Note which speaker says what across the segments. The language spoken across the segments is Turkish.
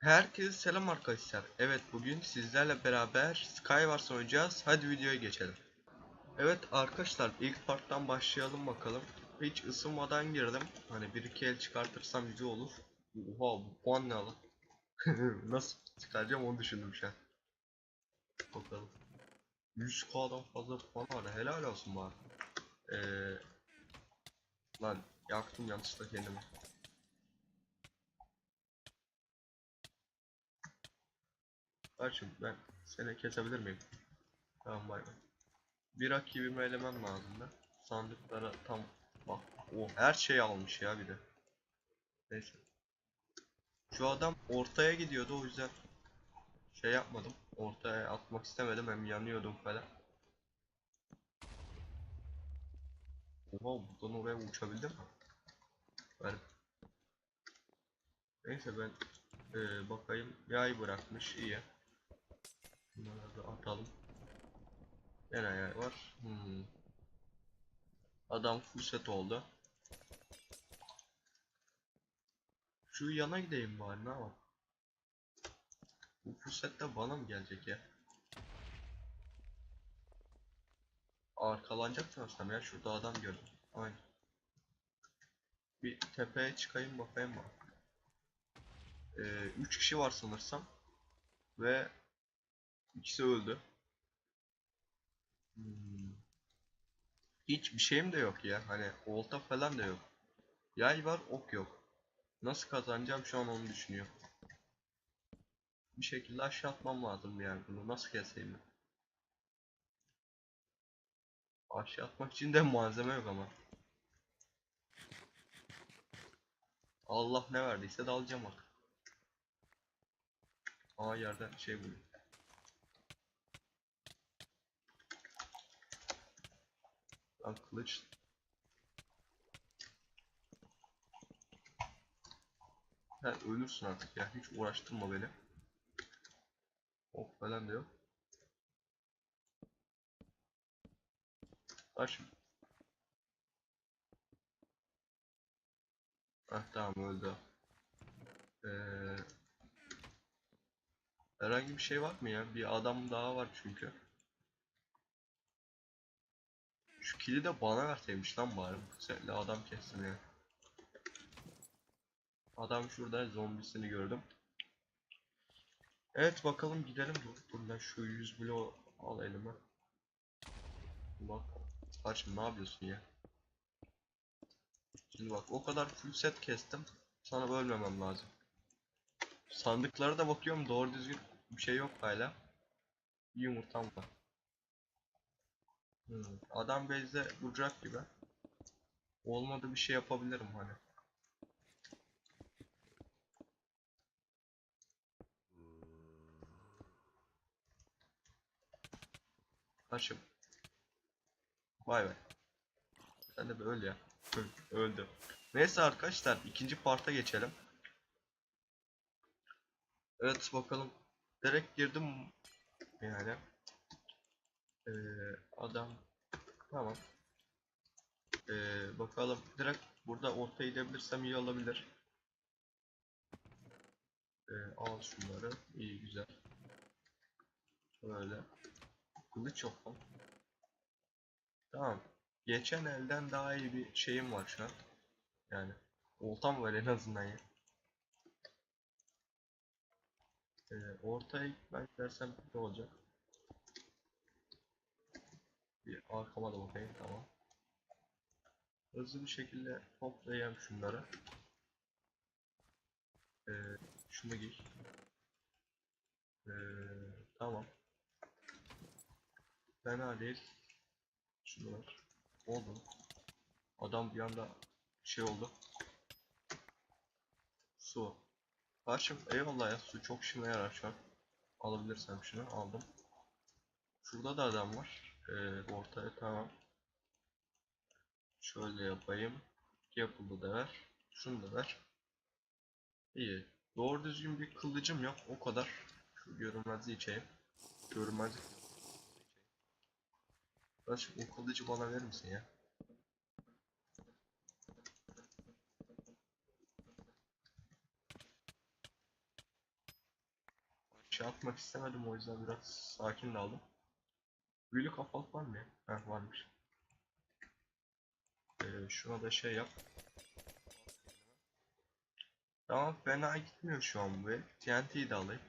Speaker 1: Herkese selam arkadaşlar. Evet bugün sizlerle beraber Skywars oynayacağız. Hadi videoya geçelim. Evet arkadaşlar ilk parttan başlayalım bakalım. Hiç ısınmadan girdim. Hani bir iki el çıkartırsam güzel olur. Oha bu puan ne lan? Nasıl çıkaracağım onu düşündüm şu an. Bakalım. 100k'dan fazla puan var. Helal olsun bana. Ee, lan yaktım yanlışlıkla kendimi. Kardeşim ben seni kesebilir miyim? Tamam bay bay. Bir rakibimi elemem lazım da. Sandıklara tam bak. O her şeyi almış ya bir de. Neyse. Şu adam ortaya gidiyordu o yüzden şey yapmadım. Ortaya atmak istemedim hem yanıyordum falan. Oha buradan oraya uçabildim mi? Ver. Neyse ben eee, bakayım yay bırakmış iyi. Bunları da atalım. Gene yay var. Hmm. Adam full set oldu. Şu yana gideyim bari ne yapalım. Bu full set de bana mı gelecek ya? Arkalanacak sanırsam ya şurada adam gördüm. Aynen. Bir tepeye çıkayım bakayım bak. Ee, 3 kişi var sanırsam. Ve ikisi öldü. Hmm. Hiçbir şeyim de yok ya. Hani olta falan da yok. Yay var, ok yok. Nasıl kazanacağım şu an onu düşünüyorum. Bir şekilde aşağı atmam lazım yani bunu. Nasıl keseyim ben? Aşağı atmak için de malzeme yok ama. Allah ne verdiyse de alacağım artık. Aa yerden şey buluyor. Lan kılıç. Sen ölürsün artık ya. Hiç uğraştırma beni. Ok falan da yok. Kaç. Ah tamam öldü. Ee, herhangi bir şey var mı ya? Bir adam daha var çünkü. Şu kili de bana verseymiş lan bari. Setle adam kestim ya. Adam şurada zombisini gördüm. Evet bakalım gidelim. Dur, ben şu 100 blo al elime. Bak. Saçım ne yapıyorsun ya? Şimdi bak o kadar full set kestim. Sana bölmemem lazım. Sandıklara da bakıyorum doğru düzgün bir şey yok hala. Bir yumurtam var. Hmm, Adam base'de duracak gibi. Olmadı bir şey yapabilirim hani. Kaçım. Vay be. Sen de öl ya. Öl- Öldü. Neyse arkadaşlar ikinci parta geçelim. Evet bakalım. Direkt girdim yani. Ee, adam tamam. Ee, bakalım direkt burada ortaya gidebilirsem iyi olabilir. Ee, al şunları. İyi güzel. Böyle. Kılıç yok lan. Tamam. Geçen elden daha iyi bir şeyim var şu an. Yani oltam var en azından ya. Ee, ortaya ben dersem ne olacak? Bir arkama da bakayım tamam. Hızlı bir şekilde toplayayım şunları. Ee, şunu giy. Ee, tamam. Fena değil. Şunu ver. Oldu. Adam bir anda şey oldu. Su. Karşım eyvallah ya su çok işime yarar şu an. Alabilirsem şunu aldım. Şurada da adam var. Ee, ortaya tamam. Şöyle yapayım. Yapıldı da ver. Şunu da ver. İyi. Doğru düzgün bir kılıcım yok. O kadar. Şu görünmezliği içeyim. Görünmezlik. Kardeşim o kılıcı bana verir misin ya? şey atmak istemedim o yüzden biraz sakin aldım. Büyülü kafalık var mı ya? Heh varmış. Ee, şuna da şey yap. Tamam fena gitmiyor şu an bu el. TNT'yi de alayım.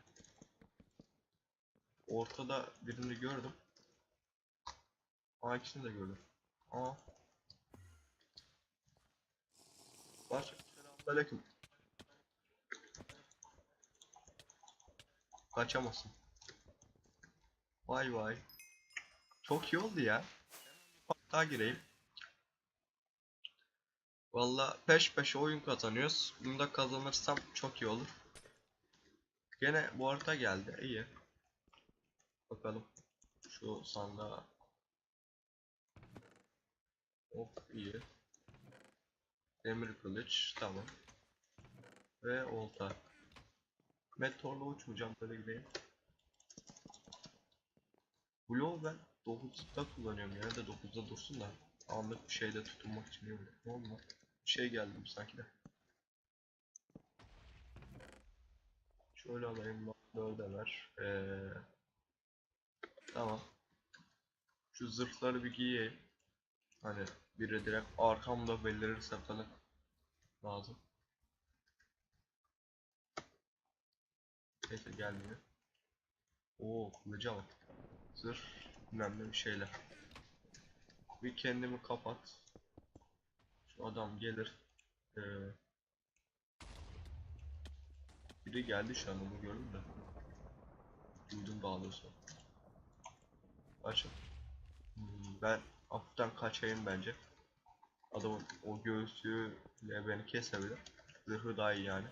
Speaker 1: Ortada birini gördüm. Aa ikisini de gördüm. Aa. Var. Selamünaleyküm. Kaçamazsın. Vay vay. Çok iyi oldu ya. Hatta gireyim. Valla peş peşe oyun kazanıyoruz. Bunu da kazanırsam çok iyi olur. Gene bu arada geldi. İyi. Bakalım. Şu sandığa. Hop iyi. Demir kılıç. Tamam. Ve olta. Meteorla uçmayacağım. Böyle gideyim. Blow ben 9'da kullanıyorum. Yani de 9'da dursun da. Anlık bir şeyde tutunmak için mi? Ne lan? Bir şey geldi sanki de. Şöyle alayım bak 4'e ver. Ee, tamam. Şu zırhları bir giyeyim. Hani biri direkt arkamda belirirse falan lazım. Neyse gelmiyor. Oo kılıca bak. Zırh önemli bir şeyler. Bir kendimi kapat. Şu adam gelir. Ee, biri geldi şu an onu gördüm de. Duydum daha. Açın. Hmm, ben hafiften kaçayım bence. Adamın o göğsüyle beni kesebilir. Zırhı daha iyi yani.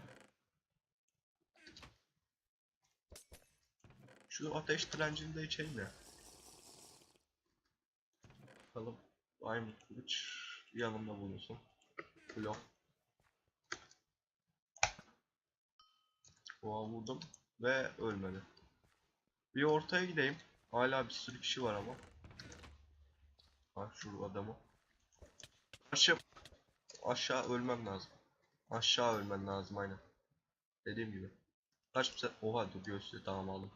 Speaker 1: Şu ateş direncini de içeyim ya. Bakalım. Diamond kılıç yanımda bulunsun. Blok. Oha vurdum ve ölmedi. Bir ortaya gideyim. Hala bir sürü kişi var ama. Ha şu adamı. Aşağı aşağı ölmem lazım. Aşağı ölmem lazım aynen. Dediğim gibi. Kaç bir Oha dur göğsü tamam aldım.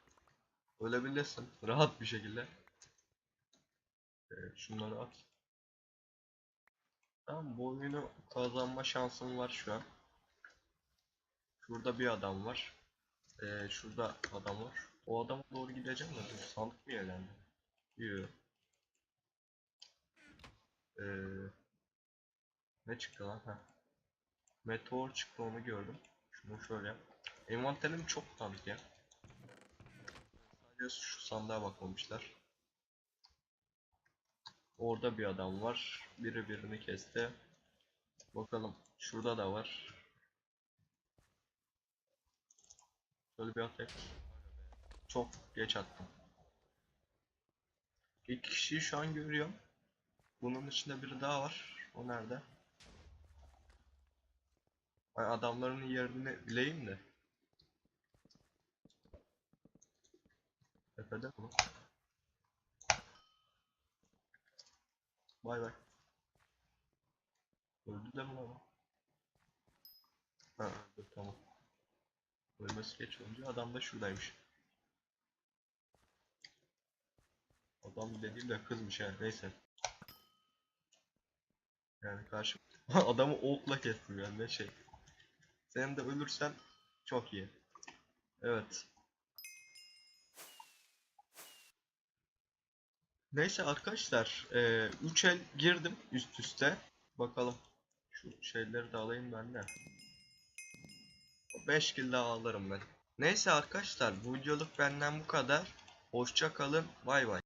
Speaker 1: Ölebilirsin rahat bir şekilde. Ee, şunları at. Tamam bu oyunu kazanma şansım var şu an. Şurada bir adam var. Ee, şurada adam var. O adama doğru gideceğim de sandık mı yerlendi? Yok. Ee, ne çıktı lan? Heh. Meteor çıktı onu gördüm. Şunu şöyle yap. Envanterim çok tanıdık ya. Sadece şu sandığa bakmamışlar. Orada bir adam var. Biri birini kesti. Bakalım. Şurada da var. Şöyle bir atak. Çok geç attım. İlk kişiyi şu an görüyorum. Bunun içinde biri daha var. O nerede? Ay adamların yerini bileyim de. Tepede mi? Bay bay. Öldü de mi lan? Ha öldü tamam. Ölmesi geç önce adam da şuradaymış. Adam dediğim de kızmış yani neyse. Yani karşı adamı okla kestim yani ne şey. Sen de ölürsen çok iyi. Evet. Neyse arkadaşlar, 3 el girdim üst üste. Bakalım. Şu şeyleri de alayım ben de. 5 kill daha alırım ben. Neyse arkadaşlar, bu videoluk benden bu kadar. Hoşça kalın. Bay bay.